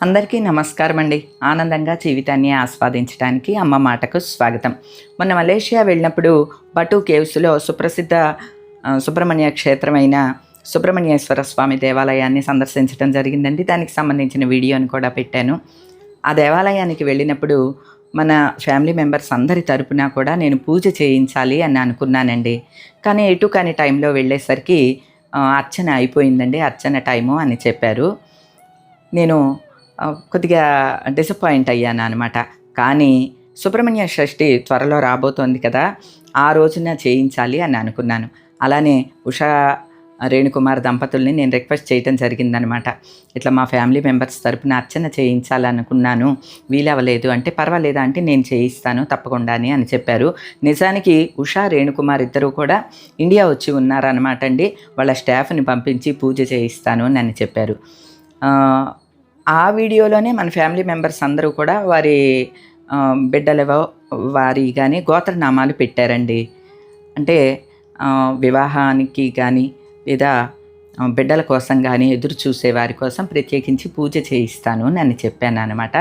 అందరికీ నమస్కారం అండి ఆనందంగా జీవితాన్ని ఆస్వాదించడానికి అమ్మ మాటకు స్వాగతం. మొన్న మలేషియా వెళ్ళినప్పుడు బటు కేవ్స్లో సుప్రసిద్ధ సుబ్రహ్మణ్య క్షేత్రమైన సుబ్రహ్మణ్యేశ్వర స్వామి దేవాలయాన్ని సందర్శించడం జరిగిందండి. దానికి సంబంధించిన వీడియోని కూడా పెట్టాను. ఆ దేవాలయానికి వెళ్ళినప్పుడు మన ఫ్యామిలీ మెంబర్స్ అందరి తరపున కూడా నేను పూజ చేయించాలి అని అనుకున్నానండి. కానీ ఎటు కాని టైంలో వెళ్ళేసరికి అర్చన అయిపోయిందండి. అర్చన టైము అని చెప్పారు. నేను కొద్దిగా డిసప్పాయింట్ అయ్యాను అనమాట కానీ సుబ్రహ్మణ్య షష్ఠి త్వరలో రాబోతోంది కదా ఆ రోజున చేయించాలి అని అనుకున్నాను. అలానే ఉషా రేణుకుమార్ దంపతుల్ని నేను రిక్వెస్ట్ చేయటం జరిగిందనమాట ఇట్లా మా ఫ్యామిలీ మెంబర్స్ తరపున అర్చన చేయించాలనుకున్నాను. వీలవ్వలేదు అంటే పర్వాలేదా అంటే నేను చేయిస్తాను తప్పకుండా అని చెప్పారు. నిజానికి ఉషా రేణుకుమార్ ఇద్దరు కూడా ఇండియా వచ్చి ఉన్నారనమాట అండి. వాళ్ళ స్టాఫ్ని పంపించి పూజ చేయిస్తాను అని చెప్పారు. ఆ, వీడియోలోనే మన ఫ్యామిలీ మెంబర్స్ అందరూ కూడా వారి బిడ్డలెవో వారి కానీ గోత్రనామాలు పెట్టారండి. అంటే వివాహానికి కానీ లేదా బిడ్డల కోసం కానీ ఎదురు చూసే వారి కోసం ప్రత్యేకించి పూజ చేయిస్తాను అని చెప్పాను అనమాట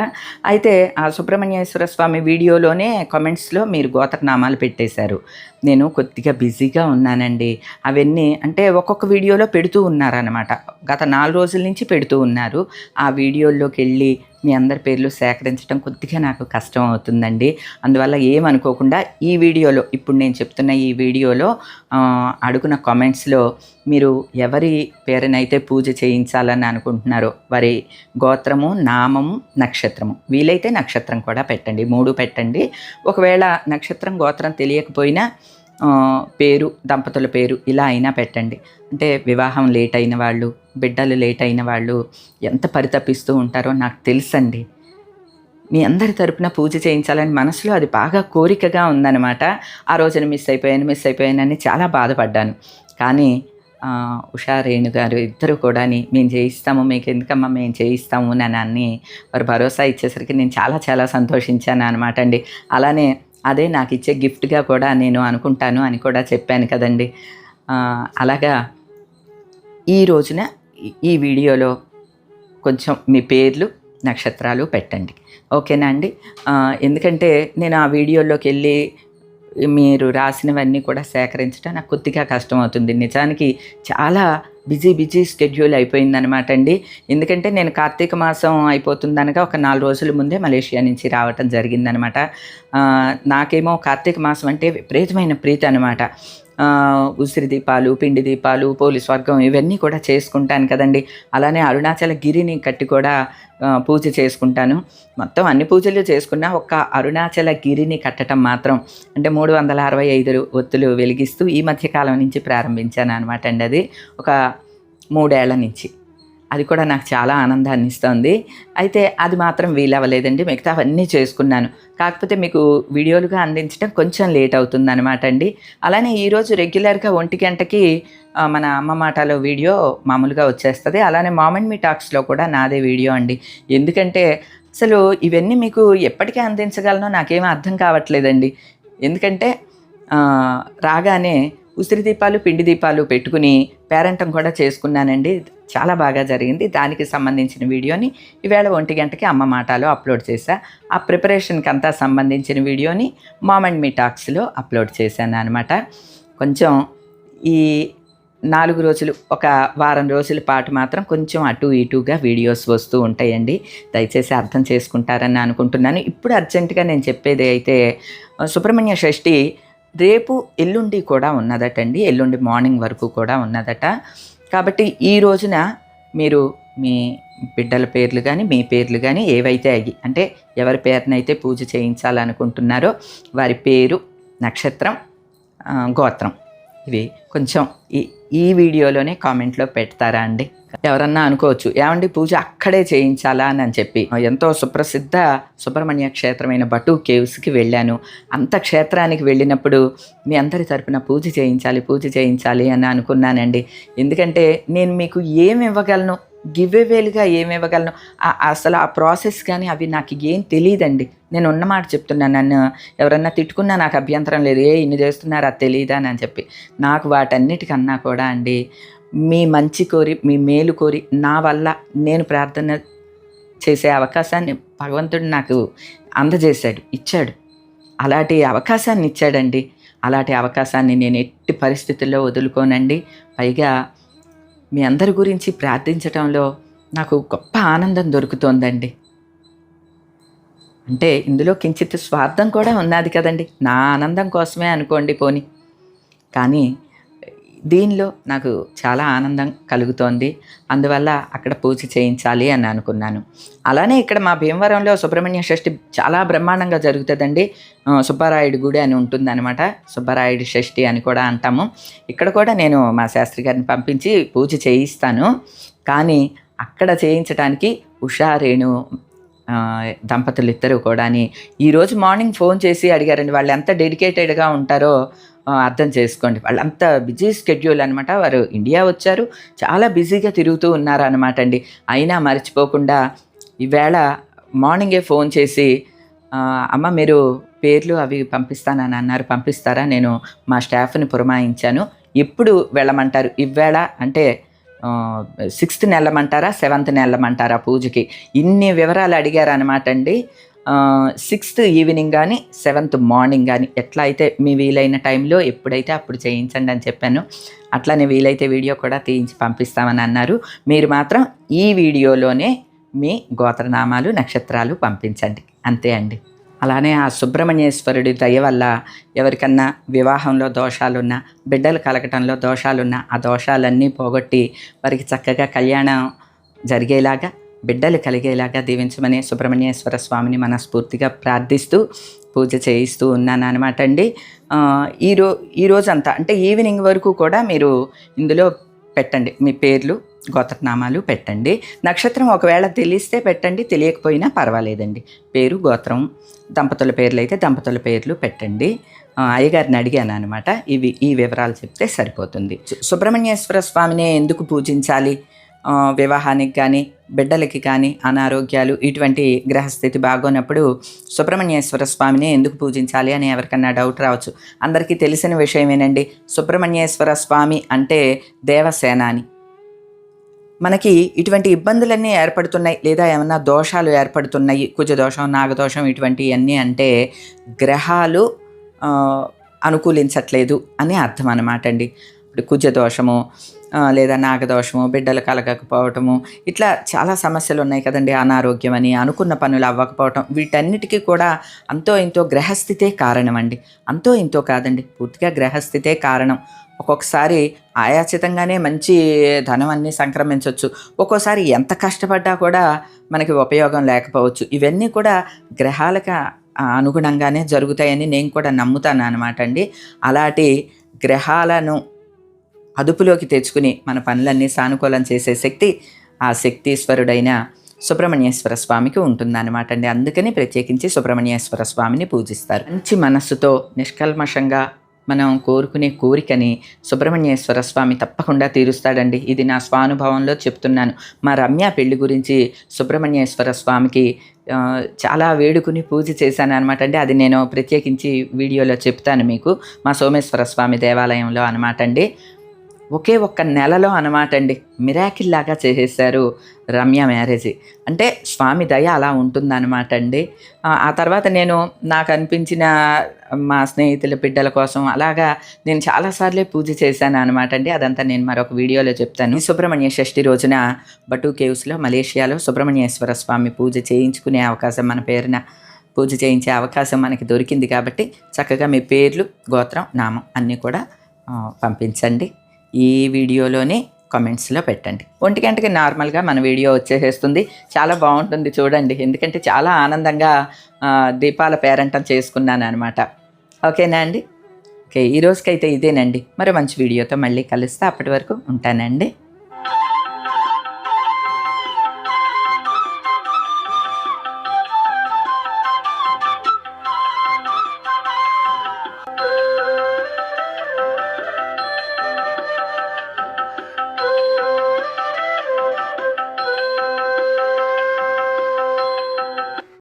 అయితే ఆ సుబ్రహ్మణ్యేశ్వర స్వామి వీడియోలోనే కామెంట్స్లో మీరు గోత్రనామాలు పెట్టేశారు. నేను కొద్దిగా బిజీగా ఉన్నానండి. అవన్నీ అంటే ఒక్కొక్క వీడియోలో పెడుతూ ఉన్నారనమాట గత నాలుగు రోజుల నుంచి పెడుతూ ఉన్నారు. ఆ వీడియోల్లోకి వెళ్ళి మీ అందరి పేర్లు సేకరించడం కొద్దిగా నాకు కష్టం అవుతుందండి. అందువల్ల ఏమనుకోకుండా ఈ వీడియోలో ఇప్పుడు నేను చెప్తున్న ఈ వీడియోలో అడుగున కామెంట్స్లో మీరు ఎవరి పేరునైతే పూజ చేయించాలని అనుకుంటున్నారో వారి గోత్రము నామము నక్షత్రము వీలైతే నక్షత్రం కూడా పెట్టండి మూడు పెట్టండి. ఒకవేళ నక్షత్రం గోత్రం తెలియకపోయినా పేరు దంపతుల పేరు ఇలా అయినా పెట్టండి. అంటే వివాహం లేట్ అయిన వాళ్ళు బిడ్డలు లేట్ అయిన వాళ్ళు ఎంత పరితపిస్తూ ఉంటారో నాకు తెలుసండి. మీ అందరి తరపున పూజ చేయించాలని మనసులో అది బాగా కోరికగా ఉందన్నమాట. ఆ రోజున మిస్ అయిపోయాను మిస్ అయిపోయానని చాలా బాధపడ్డాను. కానీ ఉషా రేణు గారు ఇద్దరు కూడా మేము చేయిస్తాము మీకు ఎందుకమ్మా మేము చేయిస్తాము అని అన్ని వారు భరోసా ఇచ్చేసరికి నేను చాలా చాలా సంతోషించాను అనమాట అండి. అలానే అదే నాకు ఇచ్చే గిఫ్ట్గా కూడా నేను అనుకుంటాను అని కూడా చెప్పాను కదండి. అలాగా ఈ రోజున ఈ- వీడియోలో కొంచెం మీ పేర్లు నక్షత్రాలు పెట్టండి. ఓకేనా అండి? ఎందుకంటే నేను ఆ వీడియోలోకి వెళ్ళి మీరు రాసినవన్నీ కూడా సేకరించడం నాకు కొద్దిగా కష్టం అవుతుంది నిజానికి చాలా బిజీ బిజీ స్కెడ్యూల్ అయిపోయిందనమాట అండి. ఎందుకంటే నేను కార్తీక మాసం అయిపోతుందనగా ఒక నాలుగు రోజుల ముందే మలేషియా నుంచి రావటం జరిగిందనమాట నాకేమో కార్తీక మాసం అంటే విపరీతమైన ప్రీతి అనమాట ఉసిరి దీపాలు పిండి దీపాలు పోలీస్ వర్గం ఇవన్నీ కూడా చేసుకుంటాను కదండి. అలానే అరుణాచల గిరిని కట్టి కూడా పూజ చేసుకుంటాను. మొత్తం అన్ని పూజలు చేసుకున్నా ఒక్క అరుణాచల గిరిని కట్టడం మాత్రం అంటే మూడు వందల అరవై ఐదు ఒత్తులు వెలిగిస్తూ ఈ మధ్యకాలం నుంచి ప్రారంభించాను అనమాట అండి అది. ఒక మూడేళ్ళ నుంచి. అది కూడా నాకు చాలా ఆనందాన్ని ఇస్తుంది. అయితే అది మాత్రం వీలవ్వలేదండి. మిగతా అవన్నీ చేసుకున్నాను. కాకపోతే మీకు వీడియోలుగా అందించడం కొంచెం లేట్ అవుతుంది అనమాట అండి. అలానే ఈరోజు రెగ్యులర్గా ఒంటి గంటకి మన అమ్మ మాటలో వీడియో మామూలుగా వచ్చేస్తుంది. అలానే మామెంట్ మీ టాక్స్లో కూడా నాదే వీడియో అండి. ఎందుకంటే అసలు ఇవన్నీ మీకు ఎప్పటికీ అందించగలనో నాకేమీ అర్థం కావట్లేదండి. ఎందుకంటే రాగానే ఉసిరి దీపాలు పిండి దీపాలు పెట్టుకుని పేరంటం కూడా చేసుకున్నానండి. చాలా బాగా జరిగింది. దానికి సంబంధించిన వీడియోని ఈవేళ ఒంటి గంటకి అమ్మ మాటలో అప్లోడ్ చేశా. ఆ ప్రిపరేషన్కి అంతా సంబంధించిన వీడియోని మామ్ అండ్ మీ టాక్స్లో అప్లోడ్ చేశాను అనమాట కొంచెం ఈ నాలుగు రోజులు ఒక వారం రోజుల పాటు మాత్రం కొంచెం అటు ఇటుగా వీడియోస్ వస్తూ ఉంటాయండి. దయచేసి అర్థం చేసుకుంటారని అనుకుంటున్నాను. ఇప్పుడు అర్జెంటుగా నేను చెప్పేది అయితే సుబ్రహ్మణ్య షష్ఠి రేపు ఎల్లుండి కూడా ఉన్నదటండి. ఎల్లుండి మార్నింగ్ వరకు కూడా ఉన్నదట. కాబట్టి ఈ రోజున మీరు మీ బిడ్డల పేర్లు కానీ మీ పేర్లు కానీ ఏవైతే అయ్యి అంటే ఎవరి పేరునైతే పూజ చేయించాలనుకుంటున్నారో వారి పేరు నక్షత్రం గోత్రం. ఇవి కొంచెం ఈ ఈ వీడియోలోనే కామెంట్లో పెడతారా అండి? ఎవరన్నా అనుకోవచ్చు. ఏమండి పూజ అక్కడే చేయించాలా అని చెప్పి. ఎంతో సుప్రసిద్ధ సుబ్రహ్మణ్య క్షేత్రమైన బటు కేవ్స్కి వెళ్ళాను. అంత క్షేత్రానికి వెళ్ళినప్పుడు మీ అందరి తరపున పూజ చేయించాలి పూజ చేయించాలి అని అనుకున్నానండి. ఎందుకంటే నేను మీకు ఏమి ఇవ్వగలను? గివ్వేవేలుగా ఏమి ఇవ్వగలను? అసలు ఆ ప్రాసెస్ కానీ అవి నాకు ఏం తెలియదండి నేను ఉన్న మాట చెప్తున్నాను నన్ను. ఎవరన్నా తిట్టుకున్నా నాకు అభ్యంతరం లేదు. ఏ ఇన్ని చేస్తున్నారు? అది తెలియదా అని చెప్పి. నాకు వాటన్నిటికన్నా కూడా అండి మీ మంచి కోరి మీ మేలు కోరి నా వల్ల నేను ప్రార్థన చేసే అవకాశాన్ని భగవంతుడు నాకు అందజేశాడు ఇచ్చాడు. అలాంటి అవకాశాన్ని ఇచ్చాడండి. అలాంటి అవకాశాన్ని నేను ఎట్టి పరిస్థితుల్లో వదులుకోనండి. పైగా మీ అందరి గురించి ప్రార్థించటంలో నాకు గొప్ప ఆనందం దొరుకుతోందండి. అంటే ఇందులో కించిత్ స్వార్థం కూడా ఉన్నది కదండి. నా ఆనందం కోసమే అనుకోండి పోని. కానీ దీనిలో నాకు చాలా ఆనందం కలుగుతోంది. అందువల్ల అక్కడ పూజ చేయించాలి అని అనుకున్నాను. అలానే ఇక్కడ మా భీమవరంలో సుబ్రహ్మణ్య షష్ఠి చాలా బ్రహ్మాండంగా జరుగుతుందండి. సుబ్బారాయుడు గుడి అని ఉంటుందన్నమాట. సుబ్బారాయుడు షష్ఠి అని కూడా అంటాము. ఇక్కడ కూడా నేను మా శాస్త్రి గారిని పంపించి పూజ చేయిస్తాను. కానీ అక్కడ చేయించడానికి ఉషా రేణు దంపతులు ఇద్దరు కూడాని. ఈరోజు మార్నింగ్ ఫోన్ చేసి అడిగారండి వాళ్ళు ఎంత డెడికేటెడ్గా ఉంటారో అర్థం చేసుకోండి. వాళ్ళు అంత బిజీ స్కెడ్యూల్ అనమాట వారు ఇండియా వచ్చారు. చాలా బిజీగా తిరుగుతూ ఉన్నారు అనమాట అండి. అయినా మర్చిపోకుండా ఈవేళ మార్నింగే ఫోన్ చేసి అమ్మ మీరు పేర్లు అవి పంపిస్తానని అన్నారు. పంపిస్తారా? నేను మా స్టాఫ్ని పురమాయించాను. ఎప్పుడు వెళ్ళమంటారు? ఇవేళ అంటే సిక్స్త్ నెలమంటారా? సెవెంత్ నెలమంటారా పూజకి? ఇన్ని వివరాలు అడిగారు అనమాట అండి. సిక్స్త్ ఈవినింగ్ కానీ సెవెంత్ మార్నింగ్ కానీ ఎట్లా అయితే మీ వీలైన టైంలో ఎప్పుడైతే అప్పుడు చేయించండి అని చెప్పాను అట్లానే వీలైతే వీడియో కూడా తీయించి పంపిస్తామని అన్నారు. మీరు మాత్రం ఈ వీడియోలోనే మీ గోత్రనామాలు నక్షత్రాలు పంపించండి. అంతే అండి. అలానే ఆ సుబ్రహ్మణ్యేశ్వరుడి దయ వల్ల ఎవరికన్నా వివాహంలో దోషాలున్నా బిడ్డలు కలగటంలో దోషాలున్నా ఆ దోషాలన్నీ పోగొట్టి వారికి చక్కగా కళ్యాణం జరిగేలాగా బిడ్డలు కలిగేలాగా దీవించమని సుబ్రహ్మణ్యేశ్వర స్వామిని మనస్ఫూర్తిగా ప్రార్థిస్తూ పూజ చేయిస్తూ ఉన్నాను అనమాట అండి. ఈరో ఈ ఈ రోజంతా అంటే ఈవినింగ్ వరకు కూడా మీరు ఇందులో పెట్టండి మీ పేర్లు గోత్రనామాలు పెట్టండి. నక్షత్రం ఒకవేళ తెలిస్తే పెట్టండి తెలియకపోయినా పర్వాలేదండి. పేరు గోత్రం దంపతుల పేర్లు అయితే దంపతుల పేర్లు పెట్టండి. అయ్యగారిని అడిగాను అనమాట ఇవి ఈ వివరాలు చెప్తే సరిపోతుంది. సుబ్రహ్మణ్యేశ్వర స్వామినే ఎందుకు పూజించాలి? వివాహానికి కానీ బిడ్డలకి కానీ అనారోగ్యాలు ఇటువంటి గ్రహస్థితి బాగోనప్పుడు సుబ్రహ్మణ్యేశ్వర స్వామిని ఎందుకు పూజించాలి అని ఎవరికన్నా డౌట్ రావచ్చు. అందరికీ తెలిసిన విషయమేనండి. సుబ్రహ్మణ్యేశ్వర స్వామి అంటే దేవసేనాని. మనకి ఇటువంటి ఇబ్బందులన్నీ ఏర్పడుతున్నాయి లేదా ఏమన్నా దోషాలు ఏర్పడుతున్నాయి కుజదోషం నాగదోషం ఇటువంటివన్నీ అంటే గ్రహాలు అనుకూలించట్లేదు అని అర్థం అనమాట అండి. ఇప్పుడు కుజదోషము దోషము లేదా నాగదోషము బిడ్డలు కలగకపోవటము ఇట్లా చాలా సమస్యలు ఉన్నాయి కదండి అనారోగ్యం అని అనుకున్న పనులు అవ్వకపోవటం వీటన్నిటికీ కూడా అంతో ఇంతో గ్రహస్థితే కారణం అండి. అంతో ఇంతో కాదండి పూర్తిగా గ్రహస్థితే కారణం. ఒక్కొక్కసారి ఆయాచితంగానే మంచి ధనం అన్నీ సంక్రమించవచ్చు ఒక్కోసారి ఎంత కష్టపడ్డా కూడా మనకి ఉపయోగం లేకపోవచ్చు. ఇవన్నీ కూడా గ్రహాలకు అనుగుణంగానే జరుగుతాయని నేను కూడా నమ్ముతాను అనమాట అండి. అలాంటి గ్రహాలను అదుపులోకి తెచ్చుకుని మన పనులన్నీ సానుకూలం చేసే శక్తి ఆ శక్తీశ్వరుడైన సుబ్రహ్మణ్యేశ్వర స్వామికి ఉంటుందన్నమాట అండి. అందుకని ప్రత్యేకించి సుబ్రహ్మణ్యేశ్వర స్వామిని పూజిస్తారు. మంచి మనస్సుతో నిష్కల్మషంగా మనం కోరుకునే కోరికని సుబ్రహ్మణ్యేశ్వర స్వామి తప్పకుండా తీరుస్తాడండి. ఇది నా స్వానుభవంలో చెప్తున్నాను. మా రమ్య పెళ్ళి గురించి సుబ్రహ్మణ్యేశ్వర స్వామికి చాలా వేడుకుని పూజ చేశాను అనమాట అండి. అది నేను ప్రత్యేకించి వీడియోలో చెప్తాను మీకు. మా సోమేశ్వర స్వామి దేవాలయంలో అనమాట అండి. ఒకే ఒక్క నెలలో అనమాట అండి. మిరాకిల్ లాగా చేసేసారు రమ్య మ్యారేజ్. అంటే స్వామి దయ అలా ఉంటుందన్నమాట అండి. ఆ, తర్వాత నేను నాకు అనిపించిన మా స్నేహితుల బిడ్డల కోసం అలాగా నేను చాలాసార్లే పూజ చేశాను అనమాట అండి. అదంతా నేను మరొక వీడియోలో చెప్తాను. సుబ్రహ్మణ్య షష్ఠి రోజున బటు కేవ్స్లో మలేషియాలో సుబ్రహ్మణ్యేశ్వర స్వామి పూజ చేయించుకునే అవకాశం మన పేరున పూజ చేయించే అవకాశం మనకి దొరికింది కాబట్టి చక్కగా మీ పేర్లు గోత్రం నామం అన్నీ కూడా పంపించండి. ఈ వీడియోలోనే కమెంట్స్లో పెట్టండి. ఒంటి గంటకి నార్మల్గా మన వీడియో వచ్చేసేస్తుంది. చాలా బాగుంటుంది చూడండి. ఎందుకంటే చాలా ఆనందంగా దీపాల పేరంటం చేసుకున్నాను అనమాట ఓకేనా అండి? ఓకే ఈ రోజుకైతే ఇదేనండి. మరో మంచి వీడియోతో మళ్ళీ కలుస్తా. అప్పటి వరకు ఉంటానండి.